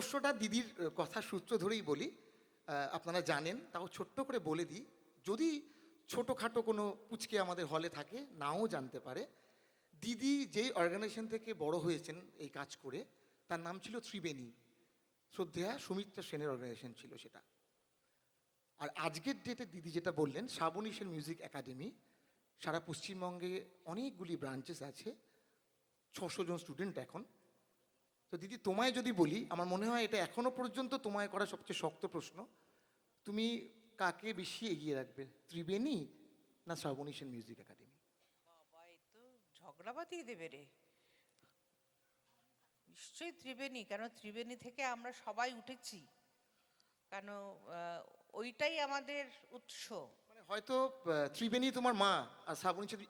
প্রশ্নটা দিদির কথা সূত্র ধরেই বলি আপনারা জানেন, তাও ছোট্ট করে বলে দিই, যদি ছোটোখাটো কোনো পুচকে আমাদের হলে থাকে, নাও জানতে পারে, দিদি যেই অর্গানাইজেশন থেকে বড় হয়েছেন এই কাজ করে, তার নাম ছিল ত্রিবেণী। শ্রদ্ধেয়া সুমিত্রা সেনের অর্গানাইজেশন ছিল সেটা। আর আজকের ডেটে দিদি যেটা বললেন, শ্রাবণী সেন মিউজিক একাডেমি সারা পশ্চিমবঙ্গে অনেকগুলি ব্রাঞ্চেস আছে, ছশো জন স্টুডেন্ট এখন। তো দিদি তোমায় যদি বলি আমার মনে হয় এটা এখনও পর্যন্ত তোমায় করা সবচেয়ে শক্ত প্রশ্ন। তুমি কাকে বেশি এগিয়ে রাখবে ত্রিবেণী না শ্রাবণী সেন মিউজিক একাডেমি? বাবা এ তো ঝগড়া দেবে রে। নিশ্চয়ই ত্রিবেণী কেন ত্রিবেণী থেকে আমরা সবাই উঠেছি। কেন ওইটাই আমাদের উৎস। মানে হয়তো ত্রিবেণী তোমার মা আর শ্রাবণী সেন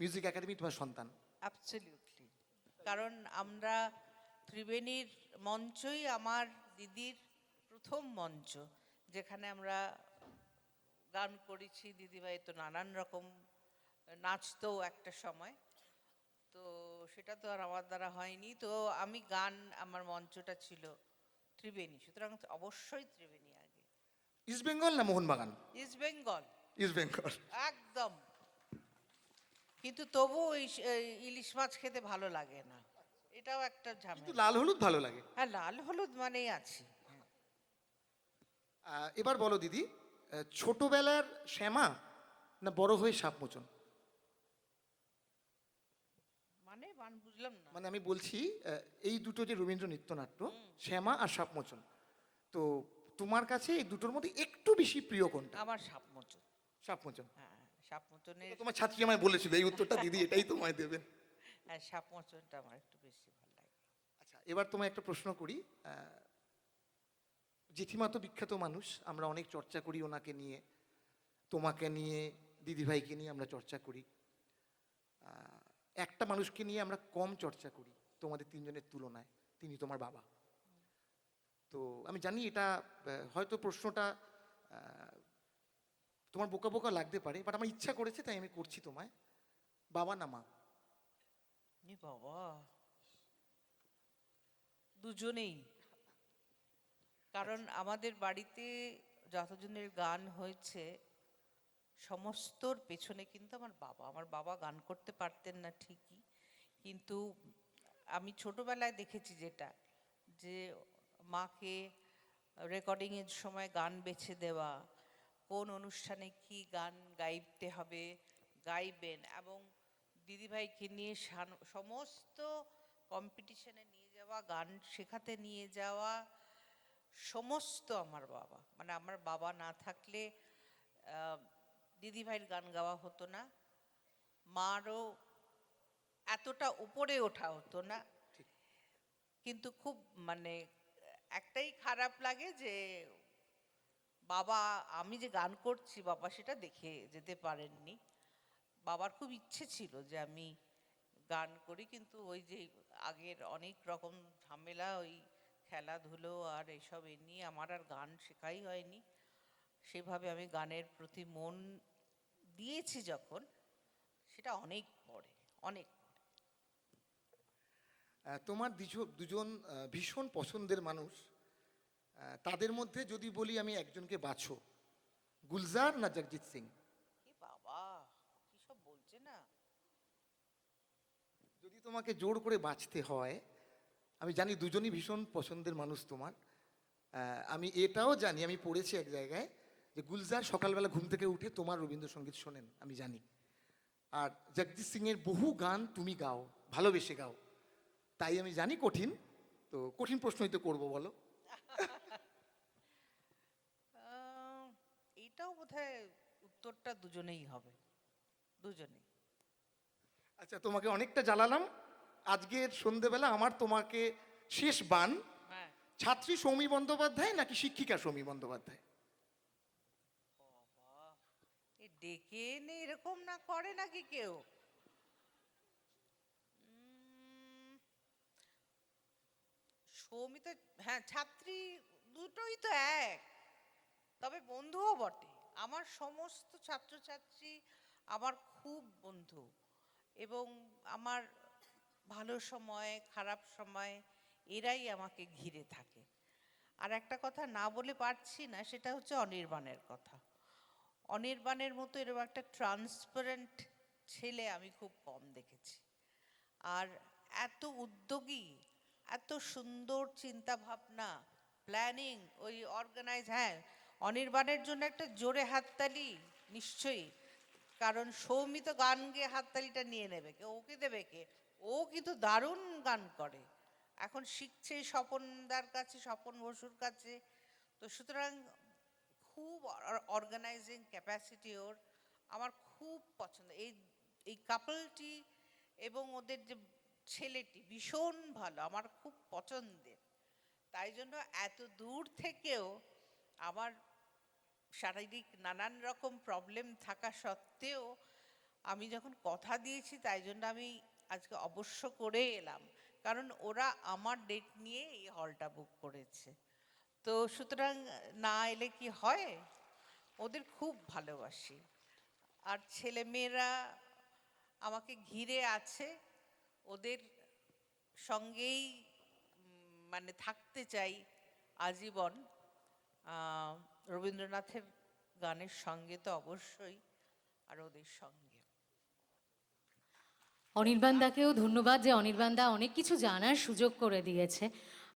মিউজিক একাডেমি তোমার সন্তান। অ্যাবসলিউটলি কারণ আমরা ত্রিবেণীর মঞ্চই আমার দিদির প্রথম মঞ্চ যেখানে আমরা গান করেছি। দিদিভাই তো নানান রকম নাচতো একটা সময়। তো সেটা তো আর আমার দ্বারা হয়নি। তো আমি গান আমার মঞ্চটা ছিল ত্রিবেণী। সুতরাং অবশ্যই ত্রিবেণী আগে। ইস্ট বেঙ্গল না Mohun Bagan East Bengal East Bengal একদম। কিন্তু তবু ইলিশ মাছ খেতে ভালো লাগে না। এটাও একটা কিন্তু ঝামেলা লাল হলুদ ভালো লাগে। হ্যাঁ লাল হলুদ মানেই আছি। আহ, এবার বলো দিদি আহ, ছোটবেলার শ্যামা না বড় হয়ে সাপ মোচন? মানে মান বুঝলাম না। মানে আমি বলছি আহ, এই দুটো যে রবীন্দ্র নৃত্যনাট্য শ্যামা আর সাপমোচন তো তোমার কাছে এই দুটোর মধ্যে একটু বেশি প্রিয় কোনটা? আমার সাপ মোচন। সাপমোচন হ্যাঁ সাপ মোচনের তোমার ছাত্রী আমায় বলেছিল এই উত্তরটা দিদি এটাই তোমায় দেবেন। হ্যাঁ সাপ মোচনটা আমার একটু বেশি ভালো লাগে। আচ্ছা এবার তোমায় একটা প্রশ্ন করি। জেঠিমা তো বিখ্যাত মানুষ, আমরা অনেক চর্চা করি ওনাকে নিয়ে। তোমাকে নিয়ে, দিদিভাইকে নিয়ে আমরা চর্চা করি। একটা মানুষকে নিয়ে আমরা কম চর্চা করি তোমাদের তিনজনের তুলনায়। তিনি তোমার বাবা। তো আমি জানি এটা হয়তো প্রশ্নটা তোমার বোকা বোকা লাগতে পারে বাট আমার ইচ্ছা করেছে তাই আমি করছি তোমায়। বাবা না মা। বাবা। দুজনেই। কারণ আমাদের বাড়িতে যতজনের গান হয়েছে, সমস্তর পেছনে কিন্তু আমার বাবা। আমার বাবা গান করতে পারতেন না ঠিকই। কিন্তু আমি ছোটবেলায় দেখেছি যেটা, যে মাকে রেকর্ডিংয়ের সময় গান বেছে দেওয়া, কোন অনুষ্ঠানে কি গান গাইতে হবে, গাইবেন এবং দিদিভাইকে নিয়ে সান- সমস্ত কম্পিটিশনে নিয়ে যাওয়া গান শেখাতে নিয়ে যাওয়া সমস্ত আমার বাবা। মানে আমার বাবা না থাকলে দিদিভাইয়ের গান গাওয়া হতো না। মারও এতটা উপরে ওঠা হতো না। কিন্তু খুব মানে একটাই খারাপ লাগে যে বাবা আমি যে গান করছি বাবা সেটা দেখে যেতে পারেননি। বাবার খুব ইচ্ছে ছিল যে আমি গান করি, কিন্তু ওই যে আগের অনেক রকম ঝামেলা, ওই খেলাধুলো আর এসব এ নিয়ে আমার আর গান শেখাই হয়নি। সেভাবে আমি গানের প্রতি মন দিয়েছি যখন, সেটা অনেক পরে, অনেক তোমার দুজ- দুজন ভীষণ পছন্দের মানুষ। তাদের মধ্যে যদি বলি আমি একজনকে বাছো, গুলজার না জগজিৎ সিং কি বাবা কি সব বলছে না? যদি তোমাকে জোর করে বাঁচতে হয় আমি জানি দুজনই ভীষণ পছন্দের মানুষ তোমার। আমি এটাও জানি আমি পড়েছি এক জায়গায় যে গুলজার সকালবেলা ঘুম থেকে উঠে তোমার রবীন্দ্রসঙ্গীত শোনেন আমি জানি। আর জগজিৎ সিংয়ের বহু গান তুমি গাও ভালোবেসে গাও। তাই আমি জানি কঠিন তো কঠিন প্রশ্নই তো করব বলো। আহ, এইটাও বোধহয় উত্তরটা দুজনেই হবে দুজনেই। আচ্ছা তোমাকে অনেকটা জ্বালালাম। আজকের সন্ধেবেলা আমার তোমাকে শেষ বান। হ্যাঁ। ছাত্রী সৌমি বন্দ্যোপাধ্যায় নাকি শিক্ষিকা সৌমি বন্দ্যোপাধ্যায়? এ ডেকে এনে এরকম না করে নাকি কেউ? উম, সৌমিতা হ্যাঁ ছাত্রী দুটোই তো এক। তবে বন্ধুও বটে। আমার সমস্ত ছাত্রছাত্রী আমার খুব বন্ধু। এবং আমার ভালো সময়, খারাপ সময় এরাই আমাকে ঘিরে থাকে। আর একটা কথা না বলে পারছি না, সেটা হচ্ছে অনির্বাণের কথা। অনির্বাণের মতো এরকম একটা ট্রান্সপারেন্ট ছেলে আমি খুব কম দেখেছি। আর এত উদ্যোগী, এত সুন্দর চিন্তা ভাবনা প্ল্যানিং ওই অর্গানাইজ হ্যাঁ অনির্বাণের জন্য একটা জোরে হাততালি, নিশ্চয়ই। কারণ সৌমিত গান গেয়ে হাততালিটা নিয়ে নেবে কে, ওকে দেবে কে? ও কিন্তু দারুণ গান করে। এখন শিখছে স্বপনদার কাছে, স্বপন বসুর কাছে। তো সুতরাং খুব অর্গানাইজিং ক্যাপাসিটি ওর। আমার খুব পছন্দ। এই এই কাপলটি এবং ওদের যে ছেলেটি ভীষণ ভালো, আমার খুব পছন্দের। তাই জন্য এত দূর থেকেও আমার শারীরিক নানান রকম প্রবলেম থাকা সত্ত্বেও আমি যখন কথা দিয়েছি তাই জন্য আমি আজকে অবশ্য করে এলাম। কারণ ওরা আমার ডেট নিয়ে এই হলটা বুক করেছে। তো সুতরাং না এলে কি হয়? ওদের খুব ভালোবাসি। আর ছেলে মেয়েরা আমাকে ঘিরে আছে। ওদের সঙ্গেই মানে থাকতে চাই আজীবন। রবীন্দ্রনাথের গানের সঙ্গে তো অবশ্যই আর ওদের সঙ্গে। অনির্বাণ দাকেও ধন্যবাদ যে অনির্বাণ দা অনেক কিছু জানার সুযোগ করে দিয়েছে।